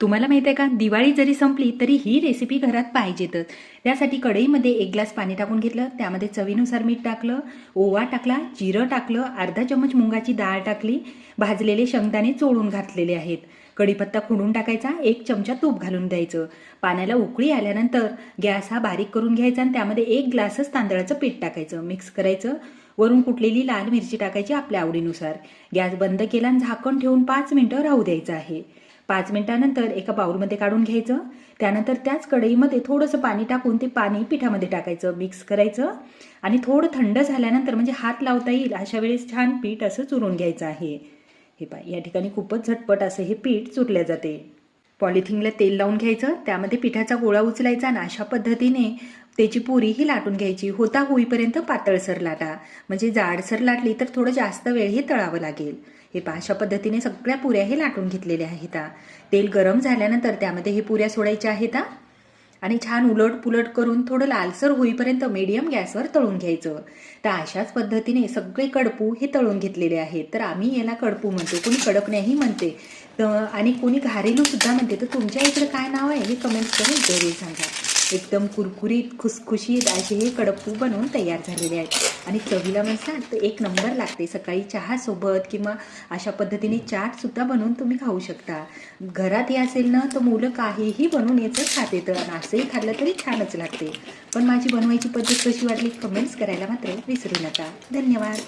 तुम्हाला माहिती आहे का? दिवाळी जरी संपली तरी ही रेसिपी घरात पाहिजेतच. त्यासाठी कढईमध्ये एक ग्लास पाणी टाकून घेतलं. त्यामध्ये चवीनुसार मीठ टाकलं ओवा टाकला जिरं टाकलं अर्धा चमच मुंगाची डाळ टाकली भाजलेले शेंगदाणे चोळून घातलेले आहेत. कढीपत्ता खुडून टाकायचा एक चमचा तूप घालून द्यायचं. पाण्याला उकळी आल्यानंतर गॅस हा बारीक करून घ्यायचा आणि त्यामध्ये एक ग्लासच तांदळाचं पीठ टाकायचं. मिक्स करायचं. वरून कुटलेली लाल मिरची टाकायची आपल्या आवडीनुसार. गॅस बंद केला आणि झाकण ठेवून पाच मिनिटं राहू द्यायचं आहे. पाच मिनिटानंतर एका बाउलमध्ये काढून घ्यायचं. त्यानंतर त्याच कढईमध्ये थोडंसं पाणी टाकून ते पाणी पिठामध्ये टाकायचं मिक्स करायचं. आणि थोडं थंड झाल्यानंतर म्हणजे हात लावता येईल अशा वेळेस छान पीठ असं चुरून घ्यायचं आहे. हे पाय या ठिकाणी खूपच झटपट असं हे पीठ चुरले जाते. पॉलिथिनला तेल लावून घ्यायचं. त्यामध्ये पिठाचा गोळा उचलायचा आणि अशा पद्धतीने त्याची पुरीही लाटून घ्यायची. होता होईपर्यंत पातळसर लाटा. म्हणजे जाडसर लाटली तर थोडं जास्त वेळ हे तळावं लागेल. हे पहा अशा पद्धतीने सगळ्या पुऱ्या हे लाटून घेतलेल्या आहेत तेल गरम झाल्यानंतर त्यामध्ये हे पुऱ्या सोडायच्या आहेत आणि छान उलट पुलट करून थोडं लालसर होईपर्यंत मीडियम गॅसवर तळून घ्यायचं. तर अशाच पद्धतीने सगळे कडपू हे तळून घेतलेले आहेत. तर आम्ही याला कडपू म्हणतो. कोणी कडक नाही म्हणते. तर आणि कोणी घारेलू सुद्धा म्हणते. तर तुमच्या इकडे काय नाव आहे हे कमेंट करून जरूर सांगा. एकदम कुरकुरीत खुसखुशीत असे हे कडप्पू बनवून तयार झालेले आहेत. आणि चवीला म्हणसाल तर एक नंबर लागते. सकाळी चहासोबत किंवा अशा पद्धतीने चाटसुद्धा बनवून तुम्ही खाऊ शकता. घरात हे असेल ना तर मुलं काहीही बनवून याचं खाते तर आणि असंही खाल्लं तरी छानच लागते. पण माझी बनवायची पद्धत कशी वाटली कमेंट्स करायला मात्र विसरू नका. धन्यवाद.